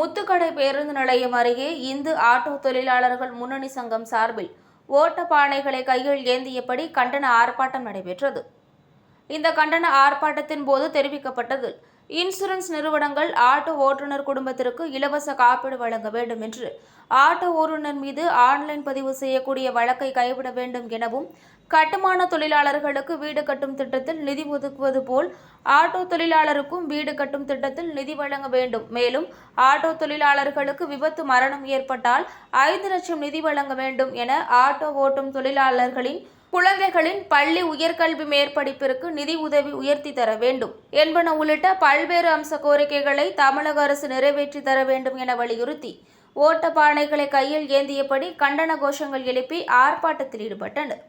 முத்துக்கடை பேருந்து நிலையம் அருகே இந்து ஆட்டோ தொழிலாளர்கள் முன்னணி சங்கம் சார்பில் ஓட்டப்பானைகளை கையில் ஏந்தியபடி கண்டன ஆர்ப்பாட்டம் நடைபெற்றது. இந்த கண்டன ஆர்ப்பாட்டத்தின் போது தெரிவிக்கப்பட்டது. இன்சூரன்ஸ் நிறுவனங்கள் ஆட்டோ ஓட்டுநர் குடும்பத்திற்கு இலவச காப்பீடு வழங்க வேண்டும் என்று ஆட்டோ ஓட்டுநர் மீது ஆன்லைன் பதிவு செய்யக்கூடிய வழக்கை கைவிட வேண்டும் எனவும் கட்டுமான தொழிலாளர்களுக்கு வீடு கட்டும் திட்டத்தில் நிதி ஒதுக்குவது போல் ஆட்டோ தொழிலாளருக்கும் வீடு கட்டும் திட்டத்தில் நிதி வழங்க வேண்டும். மேலும் ஆட்டோ தொழிலாளர்களுக்கு விபத்து மரணம் ஏற்பட்டால் ஐந்து லட்சம் நிதி வழங்க வேண்டும் என ஆட்டோ ஓட்டும் தொழிலாளர்களின் குழந்தைகளின் பள்ளி உயர்கல்வி மேற்படிப்பிற்கு நிதி உதவி உயர்த்தி தர வேண்டும் என்பன உள்ளிட்ட பல்வேறு அம்ச கோரிக்கைகளை தமிழக அரசு நிறைவேற்றி தர வேண்டும் என வலியுறுத்தி ஓட்டப்பானைகளை கையில் ஏந்தியபடி கண்டன கோஷங்கள் எழுப்பி ஆர்ப்பாட்டத்தில் ஈடுபட்டனர்.